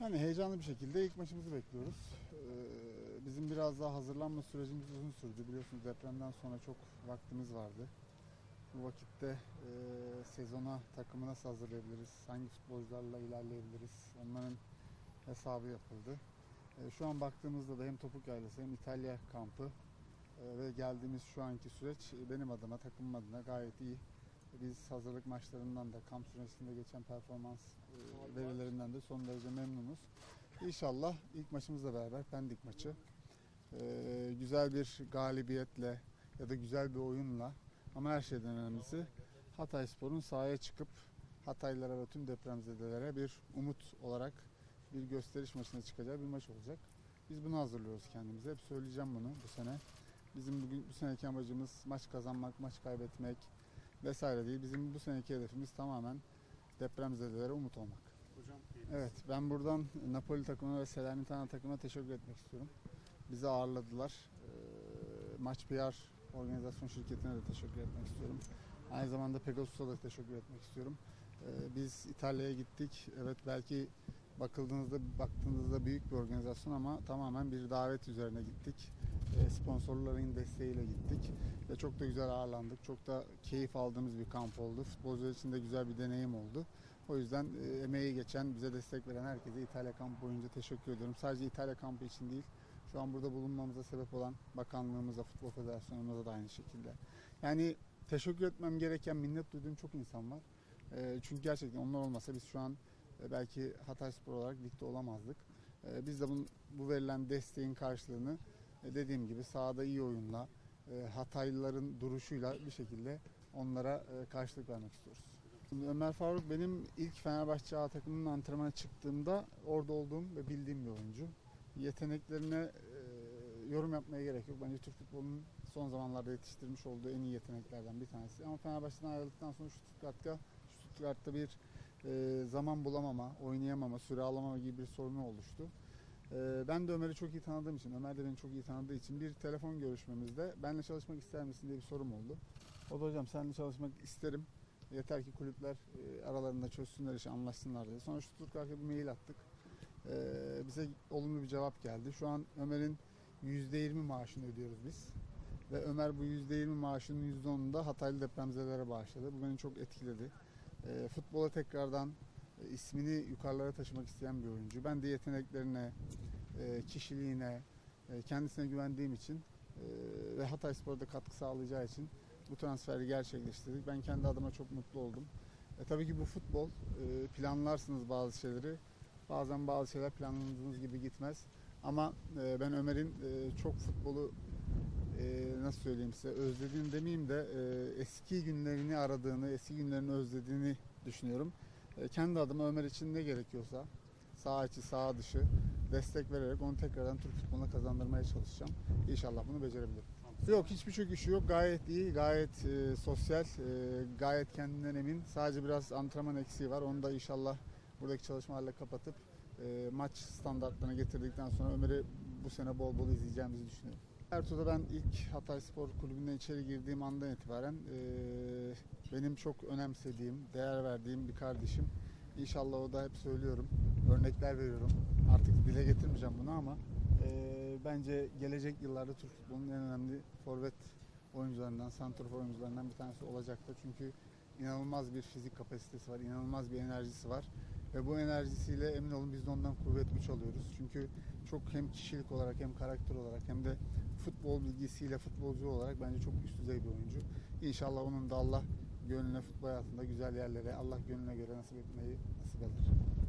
Yani heyecanlı bir şekilde ilk maçımızı bekliyoruz. Ee, bizim biraz daha hazırlanma sürecimiz uzun sürdü. Biliyorsunuz depremden sonra çok vaktimiz vardı. Bu vakitte e, sezona takımı nasıl hazırlayabiliriz, hangi futbolcularla ilerleyebiliriz onların hesabı yapıldı. E, şu an baktığımızda da hem Topuk Yaylası hem İtalya kampı e, ve geldiğimiz şu anki süreç benim adıma, takımım adına gayet iyi. Biz hazırlık maçlarından da kamp süresinde geçen performans e, verilerinden de son derece memnunuz. İnşallah ilk maçımızla beraber Pendik maçı e, güzel bir galibiyetle ya da güzel bir oyunla ama her şeyden önemlisi Hatay Spor'un sahaya çıkıp Hataylılara ve tüm depremzedelere bir umut olarak bir gösteriş maçına çıkacağı bir maç olacak. Biz bunu hazırlıyoruz kendimize. Hep söyleyeceğim bunu bu sene. Bizim bugün bu seneki amacımız maç kazanmak, maç kaybetmek vesaire değil. Bizim bu seneki hedefimiz tamamen depremzedelere umut olmak. Hocam Evet, ben buradan Napoli takımına ve Salernitana takımına teşekkür etmek istiyorum. Bizi ağırladılar. Ee, Maç PR organizasyon şirketine de teşekkür etmek istiyorum. Aynı zamanda Pegasus'a da teşekkür etmek istiyorum. Ee, Biz İtalya'ya gittik. Evet belki bakıldığınızda baktığınızda büyük bir organizasyon ama tamamen bir davet üzerine gittik. Ee, Sponsorların desteğiyle gittik ve çok da güzel ağırlandık. Çok da keyif aldığımız bir kamp oldu. Futbolcular için de güzel bir deneyim oldu. O yüzden e, emeği geçen, bize destek veren herkese İtalya kampı boyunca teşekkür ediyorum. Sadece İtalya kampı için değil, şu an burada bulunmamıza sebep olan bakanlığımıza, Futbol Federasyonumuza da aynı şekilde. Yani teşekkür etmem gereken, minnet duyduğum çok insan var. E, çünkü gerçekten onlar olmasa biz şu an e, belki Hatay Spor olarak ligde olamazdık. E, biz de bu, bu verilen desteğin karşılığını e, dediğim gibi sahada iyi oyunla, e, Hataylıların duruşuyla bir şekilde onlara e, karşılık vermek istiyoruz. Ömer Faruk benim ilk Fenerbahçe A takımının antrenmana çıktığımda orada olduğum ve bildiğim bir oyuncu. Yeteneklerine yorum yapmaya gerek yok. Bence Türk futbolunun son zamanlarda yetiştirmiş olduğu en iyi yeteneklerden bir tanesi. Ama Fenerbahçe'den ayrıldıktan sonra Stuttgart'ta, Stuttgart'ta bir e, zaman bulamama, oynayamama, süre alamama gibi bir sorunu oluştu. E, ben de Ömer'i çok iyi tanıdığım için, Ömer de beni çok iyi tanıdığı için bir telefon görüşmemizde benimle çalışmak ister misin diye bir sorum oldu. O da hocam seninle çalışmak isterim. Yeter ki kulüpler e, aralarında çözsünler işi anlaşsınlar dedi. Sonra Stuttgart'a bir mail attık. E, bize olumlu bir cevap geldi. Şu an Ömer'in %20 maaşını ödüyoruz biz. Ve Ömer bu %20 maaşının %10'unu da Hataylı depremzedelere bağışladı. Bu beni çok etkiledi. E, futbola tekrardan e, ismini yukarılara taşımak isteyen bir oyuncu. Ben de yeteneklerine, e, kişiliğine, e, kendisine güvendiğim için e, ve Hatay Spor'da katkı sağlayacağı için bu transferi gerçekleştirdik. Ben kendi adıma çok mutlu oldum. E, tabii ki bu futbol. E, planlarsınız bazı şeyleri. Bazen bazı şeyler planladığınız gibi gitmez. Ama e, ben Ömer'in e, çok futbolu e, nasıl söyleyeyim size özlediğini demeyeyim de e, eski günlerini aradığını, eski günlerini özlediğini düşünüyorum. E, kendi adıma Ömer için ne gerekiyorsa sağ içi, sağ dışı destek vererek onu tekrardan Türk futboluna kazandırmaya çalışacağım. İnşallah bunu becerebilirim. Yok hiçbir çöküşü yok. Gayet iyi, gayet e, sosyal, e, gayet kendinden emin. Sadece biraz antrenman eksiği var. Onu da inşallah buradaki çalışmalarla kapatıp e, maç standartlarına getirdikten sonra Ömer'i bu sene bol bol izleyeceğimizi düşünüyorum. Ertuğ'da ben ilk Hatay Spor Kulübü'nden içeri girdiğim andan itibaren e, benim çok önemsediğim, değer verdiğim bir kardeşim. İnşallah o da hep söylüyorum, örnekler veriyorum. Artık dile getirmeyeceğim bunu ama e, bence gelecek yıllarda Türk futbolunun en önemli forvet oyuncularından, santrafor oyuncularından bir tanesi olacaktır. Çünkü inanılmaz bir fizik kapasitesi var, inanılmaz bir enerjisi var. Ve bu enerjisiyle emin olun biz de ondan kuvvet güç alıyoruz. Çünkü çok hem kişilik olarak hem karakter olarak hem de futbol bilgisiyle futbolcu olarak bence çok üst düzey bir oyuncu. İnşallah onun da Allah gönlüne futbol hayatında güzel yerlere Allah gönlüne göre nasip etmeyi nasip eder.